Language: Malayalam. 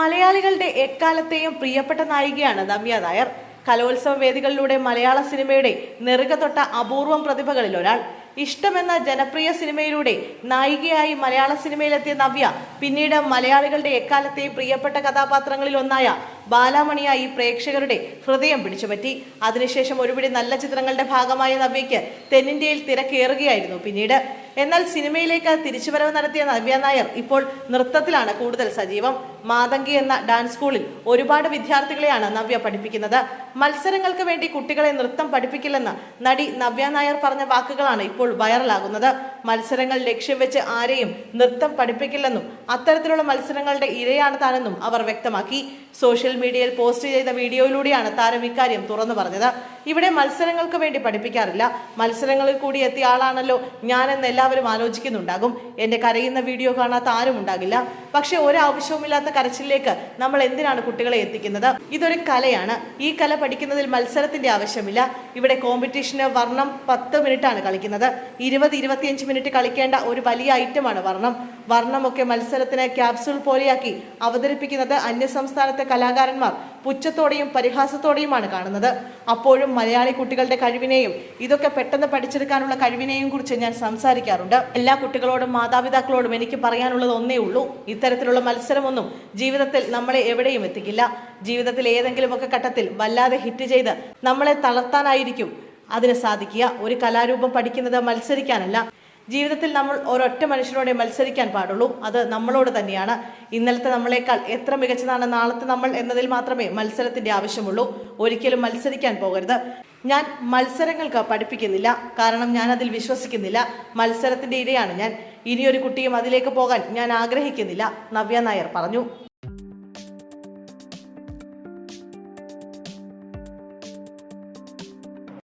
മലയാളികളുടെ എക്കാലത്തെയും പ്രിയപ്പെട്ട നായികയാണ് നവ്യ നായർ. കലോത്സവ വേദികളിലൂടെ മലയാള സിനിമയുടെ നെറുക തൊട്ട അപൂർവം പ്രതിഭകളിൽ ഒരാൾ. ഇഷ്ടമെന്ന ജനപ്രിയ സിനിമയിലൂടെ നായികയായി മലയാള സിനിമയിലെത്തിയ നവ്യ പിന്നീട് മലയാളികളുടെ എക്കാലത്തെയും പ്രിയപ്പെട്ട കഥാപാത്രങ്ങളിൽ ഒന്നായ ബാലാമണിയായി പ്രേക്ഷകരുടെ ഹൃദയം പിടിച്ചുപറ്റി. അതിനുശേഷം ഒരുപിടി നല്ല ചിത്രങ്ങളുടെ ഭാഗമായ നവ്യയ്ക്ക് തെന്നിന്ത്യയിൽ തിരക്കേറുകയായിരുന്നു പിന്നീട്. എന്നാൽ സിനിമയിലേക്ക് തിരിച്ചുവരവ് നടത്തിയ നവ്യ നായർ ഇപ്പോൾ നൃത്തത്തിലാണ് കൂടുതൽ സജീവം. മാതങ്കി എന്ന ഡാൻസ് സ്കൂളിൽ ഒരുപാട് വിദ്യാർത്ഥികളെയാണ് നവ്യ പഠിപ്പിക്കുന്നത്. മത്സരങ്ങൾക്ക് വേണ്ടി കുട്ടികളെ നൃത്തം പഠിപ്പിക്കില്ലെന്ന് നടി നവ്യ നായർ പറഞ്ഞ വാക്കുകളാണ് ഇപ്പോൾ വൈറലാകുന്നത്. മത്സരങ്ങൾ ലക്ഷ്യം വെച്ച് ആരെയും നൃത്തം പഠിപ്പിക്കില്ലെന്നും അത്തരത്തിലുള്ള മത്സരങ്ങളുടെ ഇരയാണ് താനെന്നും അവർ വ്യക്തമാക്കി. സോഷ്യൽ മീഡിയയിൽ പോസ്റ്റ് ചെയ്ത വീഡിയോയിലൂടെയാണ് താരം ഇക്കാര്യം തുറന്നു പറഞ്ഞത്. ഇവിടെ മത്സരങ്ങൾക്ക് വേണ്ടി പഠിപ്പിക്കാറില്ല. മത്സരങ്ങളിൽ കൂടി എത്തിയ ആളാണല്ലോ ഞാനെന്ന് എല്ലാവരും ആലോചിക്കുന്നുണ്ടാകും. എന്റെ കരയുന്ന വീഡിയോ കാണാത്ത ആരും ഉണ്ടാകില്ല. പക്ഷെ ഒരാവശ്യവുമില്ലാത്ത കരച്ചിലേക്ക് നമ്മൾ എന്തിനാണ് കുട്ടികളെ എത്തിക്കുന്നത്? ഇതൊരു കലയാണ്. ഈ കല പഠിക്കുന്നതിൽ മത്സരത്തിന്റെ ആവശ്യമില്ല. ഇവിടെ കോമ്പറ്റീഷന് വർണം പത്ത് മിനിറ്റാണ് കളിക്കുന്നത്. ഇരുപത് ഇരുപത്തിയഞ്ച് മിനിറ്റ് കളിക്കേണ്ട ഒരു വലിയ ഐറ്റമാണ് വർണം. വർണമൊക്കെ മത്സരത്തിന് ക്യാപ്സൂൾ പോലെയാക്കി അവതരിപ്പിക്കുന്നത് അന്യസംസ്ഥാനത്തെ കലാകാരന്മാർ. പുച്ഛത്തോടെയും പരിഹാസത്തോടെയുമാണ് കാണുന്നത്. അപ്പോഴും മലയാളി കുട്ടികളുടെ കഴിവിനെയും ഇതൊക്കെ പെട്ടെന്ന് പഠിച്ചെടുക്കാനുള്ള കഴിവിനെയും കുറിച്ച് ഞാൻ സംസാരിക്കാറുണ്ട്. എല്ലാ കുട്ടികളോടും മാതാപിതാക്കളോടും എനിക്ക് പറയാനുള്ളത് ഒന്നേ ഉള്ളൂ. ഇത്തരത്തിലുള്ള മത്സരമൊന്നും ജീവിതത്തിൽ നമ്മളെ എവിടെയും എത്തിക്കില്ല. ജീവിതത്തിൽ ഏതെങ്കിലുമൊക്കെ ഘട്ടത്തിൽ വല്ലാതെ ഹിറ്റ് ചെയ്ത് നമ്മളെ തളർത്താനായിരിക്കും അതിന് സാധിക്കുക. ഒരു കലാരൂപം പഠിക്കുന്നത് മത്സരിക്കാനല്ല. ജീവിതത്തിൽ നമ്മൾ ഒരൊറ്റ മനുഷ്യനോടെ മത്സരിക്കാൻ പാടുള്ളൂ. അത് നമ്മളോട് തന്നെയാണ്. ഇന്നലത്തെ നമ്മളെക്കാൾ എത്ര മികച്ചതാണ് നാളത്തെ നമ്മൾ എന്നതിൽ മാത്രമേ മത്സരത്തിന്റെ ആവശ്യമുള്ളൂ. ഒരിക്കലും മത്സരിക്കാൻ പോകരുത്. ഞാൻ മത്സരങ്ങൾക്ക് പഠിപ്പിക്കുന്നില്ല. കാരണം ഞാൻ അതിൽ വിശ്വസിക്കുന്നില്ല. മത്സരത്തിന്റെ ഇടയാണ് ഞാൻ. ഇനിയൊരു കുട്ടിയും അതിലേക്ക് പോകാൻ ഞാൻ ആഗ്രഹിക്കുന്നില്ല. നവ്യ നായർ പറഞ്ഞു.